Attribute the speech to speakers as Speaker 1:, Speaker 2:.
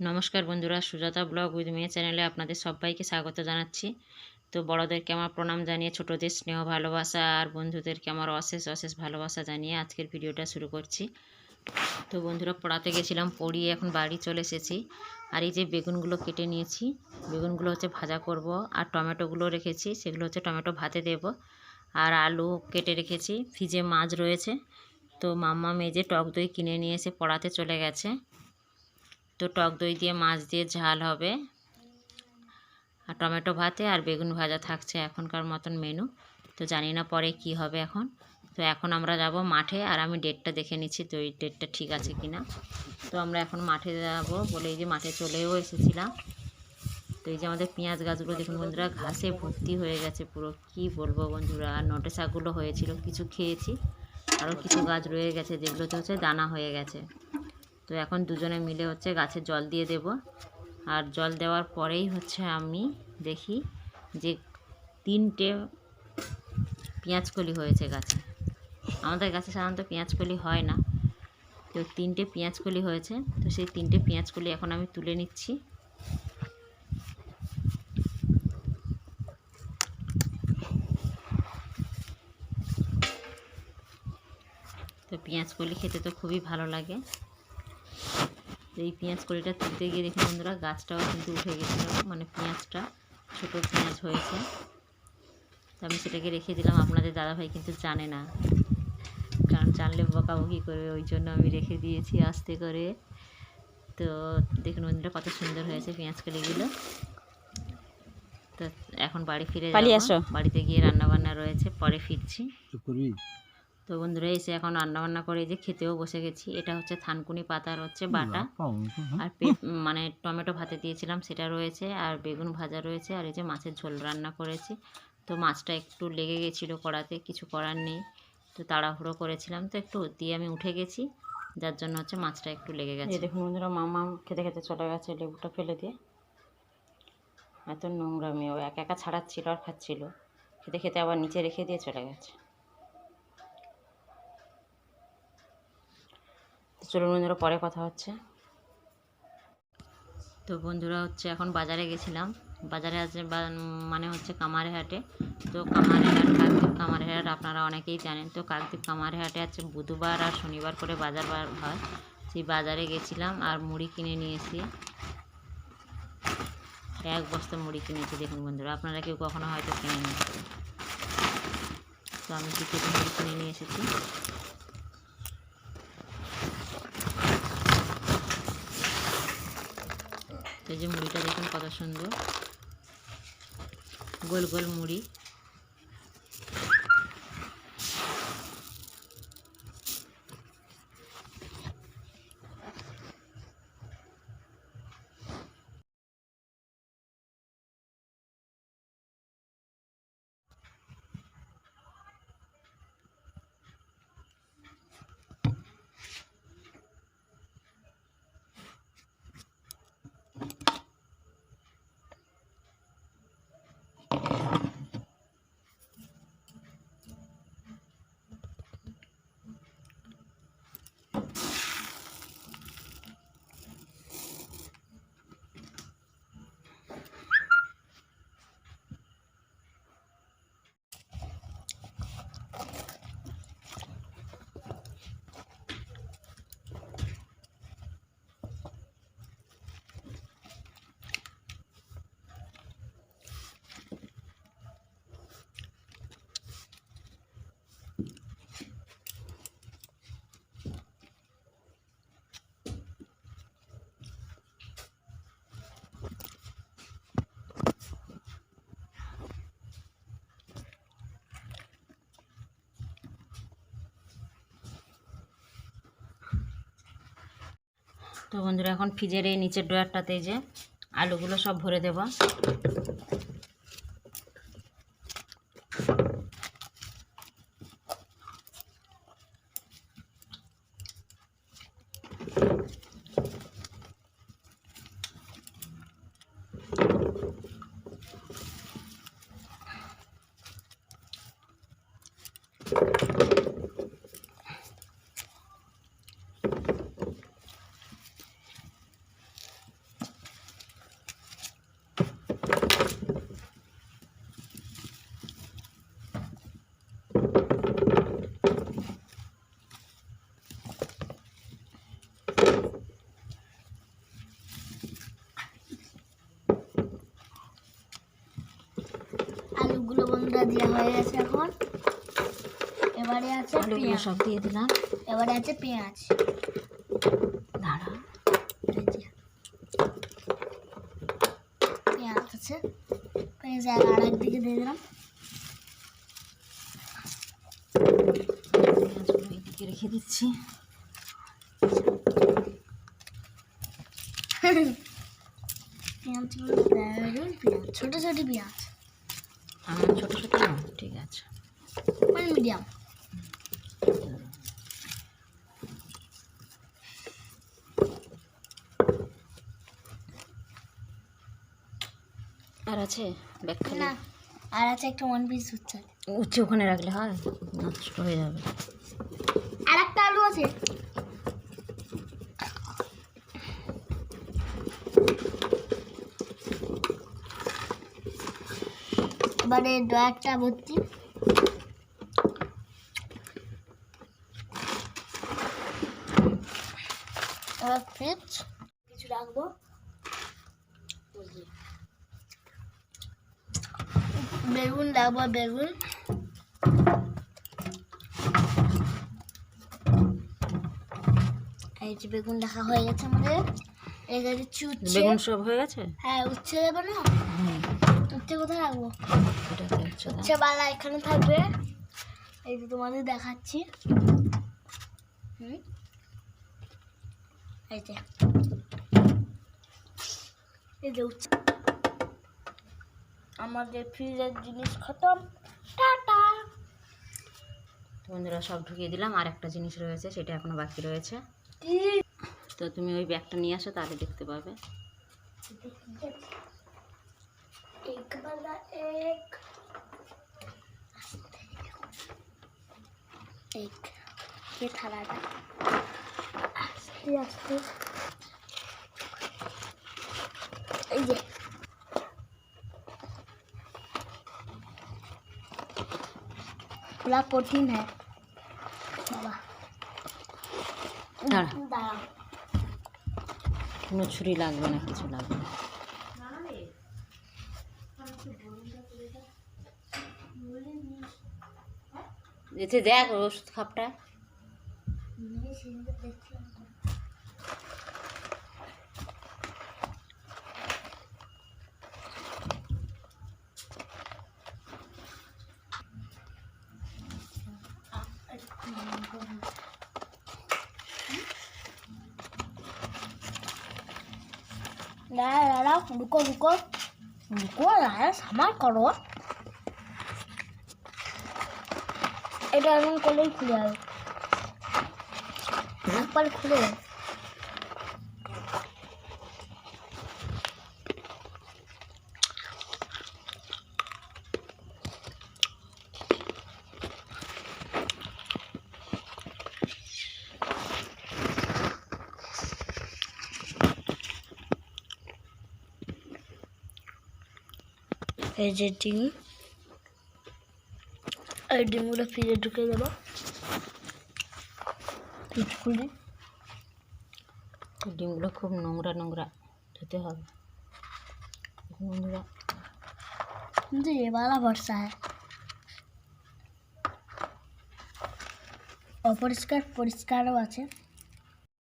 Speaker 1: নমস্কার বন্ধুরা, Sujata blog with মেয়ে চ্যানেলে আপনাদের সবাইকে স্বাগত জানাচ্ছি। তো বড়দেরকে আমার প্রণাম জানিয়ে, ছোটোদের স্নেহ, ভালোবাসা আর বন্ধুদেরকে আমার অশেষ অশেষ ভালোবাসা জানিয়ে আজকের ভিডিওটা শুরু করছি। তো বন্ধুরা, পড়াতে গেছিলাম, পড়িয়ে এখন বাড়ি চলে এসেছি। আর এই যে বেগুনগুলো কেটে নিয়েছি, বেগুনগুলো হচ্ছে ভাজা করব। আর টমেটোগুলো রেখেছি, সেগুলো হচ্ছে টমেটো ভাতে দেব। আর আলু কেটে রেখেছি, ফ্রিজে মাছ রয়েছে। তো মাম্মা মেজে টক দই কিনে নিয়ে এসে পড়াতে চলে গেছে। তো টক দই দিয়ে মাছ দিয়ে ঝাল হবে। আর টমেটো ভাতে আর বেগুন ভাজা থাকছে এখনকার মতন মেনু তো জানি না পরে কি হবে এখন। তো এখন আমরা যাব মাঠে আর আমি ডেটটা দেখে নিচ্ছি তো এই ডেটটা ঠিক আছে কি না তো আমরা এখন মাঠে যাব বলে এই যে মাঠে চলেও এসেছিলাম। তো এই যে আমাদের পেঁয়াজ গাছগুলো দেখুন বন্ধুরা, ঘাসে ভর্তি হয়ে গেছে পুরো। কি বলব বন্ধুরা, আর নটে শাকগুলো হয়েছিল, কিছু খেয়েছি। আরও কিছু গাছ রয়ে গেছে যেগুলোতে হচ্ছে দানা হয়ে গেছে। তো এখন দুজনে মিলে হচ্ছে গাছে জল দিয়ে দেব। আর জল দেওয়ার পরেই হচ্ছে আমি দেখি যে তিনটে পেঁয়াজকলি হয়েছে গাছে। আমাদের গাছে সাধারণত পেঁয়াজকলি হয় না। তো তিনটে পেঁয়াজকলি হয়েছে। তো সেই তিনটে পেঁয়াজকলি এখন আমি তুলে নিচ্ছি। তো পেঁয়াজ কলি খেতে তো খুবই ভালো লাগে। এই পেঁয়াজ কলিটা তুলতে গিয়ে দেখুন বন্ধুরা গাছটাও কিন্তু উঠে গেছিল মানে পেঁয়াজটা ছোটো পেঁয়াজ হয়েছে। তো আমি সেটাকে রেখে দিলাম আপনাদের দাদাভাই কিন্তু জানে না। কারণ জানলে বকাবকি করবে ওই জন্য আমি রেখে দিয়েছি আস্তে করে। তো দেখুন বন্ধুরা কত সুন্দর হয়েছে পেঁয়াজ কলিগুলো তো এখন বাড়ি ফিরে বাড়িতে গিয়ে রান্না বান্না রয়েছে পরে ফিরছি। তো বন্ধুরা এসে এখন রান্না বান্না করে যে খেতেও বসে গেছি। এটা হচ্ছে থানকুনি পাতার হচ্ছে বাটা। আর মানে টমেটো ভাতে দিয়েছিলাম সেটা রয়েছে। আর বেগুন ভাজা রয়েছে আর এই যে মাছের ঝোল রান্না করেছি। তো মাছটা একটু লেগে গেছিল কড়াতে কিছু করার নেই। তো তাড়াহুড়ো করেছিলাম তো একটু দিয়ে আমি উঠে গেছি। যার জন্য হচ্ছে মাছটা একটু লেগে গেছে। দেখুন বন্ধুরা মামা খেতে খেতে চলে গেছে লেবুটা ফেলে দিয়ে। এত নোংরা মেয়ে ও একা একা ছাড়াচ্ছিল আর খাচ্ছিল। খেতে খেতে আবার নিচে রেখে দিয়ে চলে গেছে। চলুন বন্ধুরা, পরে কথা হচ্ছে। তো বন্ধুরা, হচ্ছে এখন বাজারে গেছিলাম। বাজারে আছে মানে হচ্ছে কামারে হাটে তো কামারে হাট কাকদ্বীপ কামারে হাট আপনারা অনেকেই জানেন। তো কাকদ্বীপ কামারে হাটে আছে বুধবার আর শনিবার করে বাজার হয়। সেই বাজারে গেছিলাম আর মুড়ি কিনে নিয়েছি। এক বস্তা মুড়ি কিনেছি, দেখুন বন্ধুরা। আপনারা কেউ কখনো হয়তো কিনে নিয়েছেন তো আমি কেজি মুড়ি কিনে নিয়ে এসেছি। তো যে মুড়িটা দেখুন কত সুন্দর। গোল গোল মুড়ি। তো বন্ধুরা এখন ফ্রিজের এই নিচের ড্রয়ারটাতে যে আলুগুলো সব ভরে দেব Thank you.
Speaker 2: বন্ধুরা দেওয়া হয়ে গেছে এখন। এবারে আছে পেঁয়াজ।
Speaker 1: সব দিয়ে দিলাম।
Speaker 2: এবারে আছে পেঁয়াজ।
Speaker 1: দাঁড়া।
Speaker 2: পেঁয়াজ আছে। পেঁয়াজ আর একদিকে দিয়ে দিলাম।
Speaker 1: পেঁয়াজগুলো এদিকে রেখে দিচ্ছি।
Speaker 2: পেঁয়াজগুলো পেঁয়াজ ছোটো ছোটো পেঁয়াজ।
Speaker 1: ছোটো ছোট না? ঠিক আছে।
Speaker 2: মানে মিডিয়াম
Speaker 1: আর আছে? ব্যাগ খালি?
Speaker 2: না আর আছে একটা ওয়ান পিস উচ্ছে
Speaker 1: উচ্ছে ওখানে রাখলে হয়? নষ্ট হয়ে যাবে।
Speaker 2: আর একটা আলু আছে। এবারে ডয়ারটা ভর্তি। ফ্রিজ কিছু রাখব। বেগুন রাখব বেগুন। এই যে বেগুন রাখা হয়ে গেছে আমাদের। এখানে উচ্ছে
Speaker 1: বেগুন সব হয়ে গেছে?
Speaker 2: হ্যাঁ উচ্ছে দেবো না? উচ্ছে কোথায় রাখব। উচ্ছে বালা এখানে থাকবে। এই যে তোমাদের দেখাচ্ছি। হুম? এই যে। এই যে উচ্ছে আমাদের ফ্রিজের জিনিস খতম। টাটা।
Speaker 1: বন্ধুরা সব ঢুকিয়ে দিলাম। আর একটা জিনিস রয়েছে সেটা এখনও বাকি রয়েছে। তো তুমি ওই ব্যাগটা নিয়ে আসো তাহলে দেখতে পাবে।
Speaker 2: एक वाला एक एक ये থালাটা আস্তে আস্তে এই যে पूरा प्रोटीन है बाबा
Speaker 1: দাঁড়া
Speaker 2: দাঁড়াও
Speaker 1: কোনো ছুরি লাগবে না কিছু লাগবে না এতে দেখ ওষুধ খাপটা।
Speaker 2: দাঁড়া দাঁড়াও রুকো রুকো রুকো দাঁড়া সামার করো। এটা এরকম করলেই খুলে যাবে। একবার খুলে যাবে। এই যে ডিম। এই ডিমগুলো ফ্রিজে ঢুকে দেব পিচকুলি
Speaker 1: ডিমগুলো খুব নোংরা নোংরা ধুতে হবে। নোংরা।
Speaker 2: কিন্তু এ বালা বর্ষা হয় অপরিষ্কার পরিষ্কারও আছে।